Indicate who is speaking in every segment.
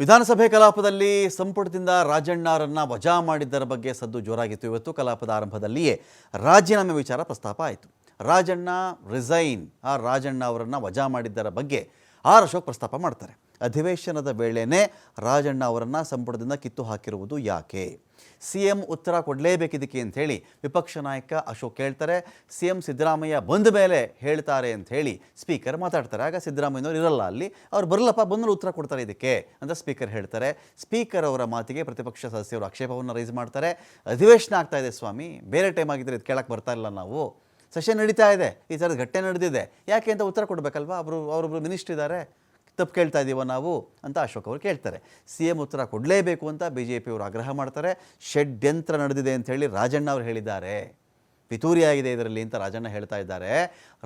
Speaker 1: ವಿಧಾನಸಭೆ ಕಲಾಪದಲ್ಲಿ ಸಂಪುಟದಿಂದ ರಾಜಣ್ಣರನ್ನ ವಜಾ ಮಾಡಿದ್ದರ ಬಗ್ಗೆ ಸದ್ದು ಜೋರಾಗಿತ್ತು. ಇವತ್ತು ಕಲಾಪದ ಆರಂಭದಲ್ಲಿಯೇ ರಾಜೀನಾಮೆ ವಿಚಾರ ಪ್ರಸ್ತಾಪ ಆಯಿತು. ರಾಜಣ್ಣ ರಿಸೈನ್, ಆ ರಾಜಣ್ಣ ಅವರನ್ನು ವಜಾ ಮಾಡಿದ್ದರ ಬಗ್ಗೆ ಆರ್ ಅಶೋಕ್ ಪ್ರಸ್ತಾಪ ಮಾಡ್ತಾರೆ. ಅಧಿವೇಶನದ ವೇಳೆನೇ ರಾಜಣ್ಣ ಅವರನ್ನು ಸಂಪುಟದಿಂದ ಕಿತ್ತು ಹಾಕಿರುವುದು ಯಾಕೆ? ಸಿ ಎಂ ಉತ್ತರ ಕೊಡಲೇಬೇಕಿದಕ್ಕೆ ಅಂತ ಹೇಳಿ ವಿಪಕ್ಷ ನಾಯಕ ಅಶೋಕ್ ಹೇಳ್ತಾರೆ. ಸಿ ಎಂ ಸಿದ್ದರಾಮಯ್ಯ ಬಂದ ಮೇಲೆ ಹೇಳ್ತಾರೆ ಅಂತ ಹೇಳಿ ಸ್ಪೀಕರ್ ಮಾತಾಡ್ತಾರೆ. ಆಗ ಸಿದ್ದರಾಮಯ್ಯನವ್ರು ಇರಲ್ಲ ಅಲ್ಲಿ. ಅವ್ರು ಬರಲ್ಲಪ್ಪ ಬಂದರೂ ಉತ್ತರ ಕೊಡ್ತಾರೆ ಇದಕ್ಕೆ ಅಂತ ಸ್ಪೀಕರ್ ಹೇಳ್ತಾರೆ. ಸ್ಪೀಕರ್ ಅವರ ಮಾತಿಗೆ ಪ್ರತಿಪಕ್ಷ ಸದಸ್ಯರು ಆಕ್ಷೇಪವನ್ನು ರೈಸ್ ಮಾಡ್ತಾರೆ. ಅಧಿವೇಶನ ಆಗ್ತಾ ಇದೆ ಸ್ವಾಮಿ. ಬೇರೆ ಟೈಮ್ ಆಗಿದ್ರೆ ಇದು ಕೇಳಕ್ಕೆ ಬರ್ತಾ ಇಲ್ಲ ನಾವು. ಸೆಷನ್ ನಡೀತಾ ಇದೆ. ಈ ಥರದ ಘಟ್ಟೆ ನಡೆದಿದೆ. ಯಾಕೆ ಅಂತ ಉತ್ತರ ಕೊಡಬೇಕಲ್ವಾ? ಅವರು ಅವರೊಬ್ಬರು ಮಿನಿಸ್ಟ್ರ್ ಇದ್ದಾರೆ. ತಪ್ಪು ಕೇಳ್ತಾ ಇದ್ದೀವ ನಾವು ಅಂತ ಅಶೋಕ್ ಅವರು ಕೇಳ್ತಾರೆ. ಸಿ ಎಂ ಉತ್ತರ ಕೊಡಲೇಬೇಕು ಅಂತ ಬಿ ಜೆ ಪಿಯವರು ಆಗ್ರಹ ಮಾಡ್ತಾರೆ. ಷಡ್ಯಂತ್ರ ನಡೆದಿದೆ ಅಂತ ಹೇಳಿ ರಾಜಣ್ಣ ಅವರು ಹೇಳಿದ್ದಾರೆ. ಪಿತೂರಿ ಆಗಿದೆ ಇದರಲ್ಲಿ ಅಂತ ರಾಜಣ್ಣ ಹೇಳ್ತಾ ಇದ್ದಾರೆ.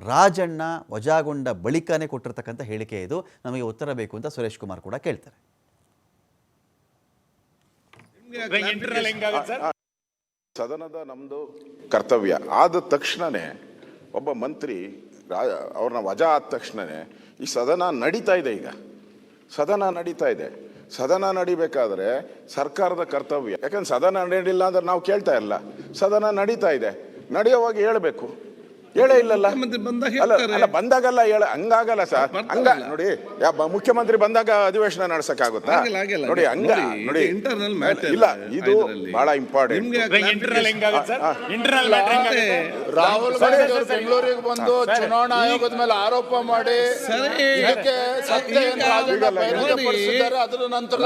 Speaker 1: ರಾಜಣ್ಣ ವಜಾಗೊಂಡ ಬಳಿಕನೇ ಕೊಟ್ಟಿರ್ತಕ್ಕಂಥ ಹೇಳಿಕೆ ಇದು. ನಮಗೆ ಉತ್ತರ ಬೇಕು ಅಂತ ಸುರೇಶ್ ಕುಮಾರ್ ಕೂಡ ಕೇಳ್ತಾರೆ.
Speaker 2: ಸದನದ ನಮ್ಮದು ಕರ್ತವ್ಯ. ಆದ ತಕ್ಷಣನೇ ಒಬ್ಬ ಮಂತ್ರಿ ಅವ್ರನ್ನ ವಜಾ ಆದ ತಕ್ಷಣನೇ ಈ ಸದನ ನಡೀತಾ ಇದೆ ಈಗ. ಸದನ ನಡೀತಾ ಇದೆ. ಸದನ ನಡಿಬೇಕಾದ್ರೆ ಸರ್ಕಾರದ ಕರ್ತವ್ಯ. ಯಾಕಂದ್ರೆ ಸದನ ನಡೆಯಲಿಲ್ಲ ಅಂದ್ರೆ ನಾವು ಕೇಳ್ತಾ ಇಲ್ಲ. ಸದನ ನಡೀತಾ ಇದೆ. ನಡೆಯುವಾಗ ಹೇಳಬೇಕು. ಹೇಳೇ ಇಲ್ಲಲ್ಲ.
Speaker 3: ಬಂದಾಗ
Speaker 2: ಅಲ್ಲ
Speaker 3: ಹೇಳ್ತಾರೆ.
Speaker 2: ಅಲ್ಲ ಬಂದಾಗಲ್ಲ ಹೇಳ. ಹಂಗಾಗಲ್ಲ ಸರ್. ಹಂಗ ನೋಡಿ ಯಾ ಮುಖ್ಯಮಂತ್ರಿ ಬಂದಾಗ ಅಧಿವೇಶನ ನಡೆಸಕ್ಕಾಗುತ್ತಾ. ನೋಡಿ ಹಂಗ
Speaker 3: ನೋಡಿ,
Speaker 2: ಇಲ್ಲ ಇದು. ಬಹಳ ಇಂಪಾರ್ಟೆಂಟ್
Speaker 3: ನಿಮ್ಗೆ
Speaker 4: ಇಂಟರ್ನಲ್ ಹೆಂಗಾಗುತ್ತೆ ಸರ್? ಇಂಟರ್ನಲ್ ಮ್ಯಾಟರ್ ಹೆಂಗಾಗುತ್ತೆ?
Speaker 5: ರಾಹುಲ್ ಗಾಂಧಿ ಬೆಂಗಳೂರಿಗೆ ಬಂದು ಚುನಾವಣಾ ಆಯೋಗದ ಮೇಲೆ ಆರೋಪ ಮಾಡಿ ಅದರ ನಂತರ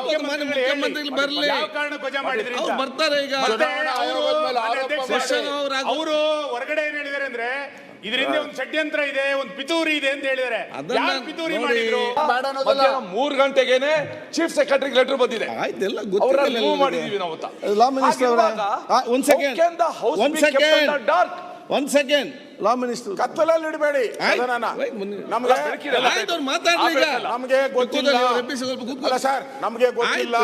Speaker 3: ಮುಖ್ಯಮಂತ್ರಿ-. ಬರ್ಲಿ.
Speaker 4: ಯಾವ ಧ್ವಜ ವಜಾ ಮಾಡಿದ್ರಿ
Speaker 3: ಅವ್ರು ಬರ್ತಾರೆ ಈಗ.
Speaker 4: ಅವರು ಹೊರಗಡೆ ಏನ್ ಹೇಳಿದಾರೆ ಅಂದ್ರೆ ಇದರಿಂದ ಒಂದು ಷಡ್ಯಂತ್ರ ಇದೆ ಒಂದು ಪಿತೂರಿ ಇದೆ ಅಂತ ಹೇಳಿದಾರೆ ಪಿತೂರಿ ಮಾಡಿದ್ರು?
Speaker 6: ಮೂರ್ ಗಂಟೆಗೆನೆ ಚೀಫ್ ಸೆಕ್ರೆಟರಿ ಲೆಟರ್ ಬಂದಿದೆ.
Speaker 3: ಆಯ್ತೆಲ್ಲ
Speaker 6: ಗೊತ್ತಿಲ್ಲ ಮಾಡಿದೀವಿ ನಾವು.
Speaker 7: ಲಾ ಮಿನಿಸ್ಟರ್ ಅವರೇ
Speaker 3: ಒಂದ್
Speaker 6: ಸೆಕೆಂಡ್
Speaker 3: ಒಂದ್
Speaker 6: ಸೆಕೆಂಡ್ kept
Speaker 3: ಒಂದ್ ಸೆಕೆಂಡ್
Speaker 7: ಲಾ ಮಿನಿಸ್ಟರ್
Speaker 2: ಕತ್ತಲಲ್ಲಿ ಇಡಬೇಡಿ. ನಮಗೆ ಗೊತ್ತಿಲ್ಲ. ಸರ್ ನಮ್ಗೆ ಗೊತ್ತಿಲ್ಲ.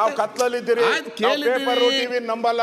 Speaker 2: ನಾವು ಕತ್ತಲಲ್ಲಿ
Speaker 3: ಇದ್ದೀರಿ ಕೇಳಿದ್ದೀರಿ.
Speaker 2: ಪೇಪರ್ ಟಿವಿ ನಂಬಲ್ಲ.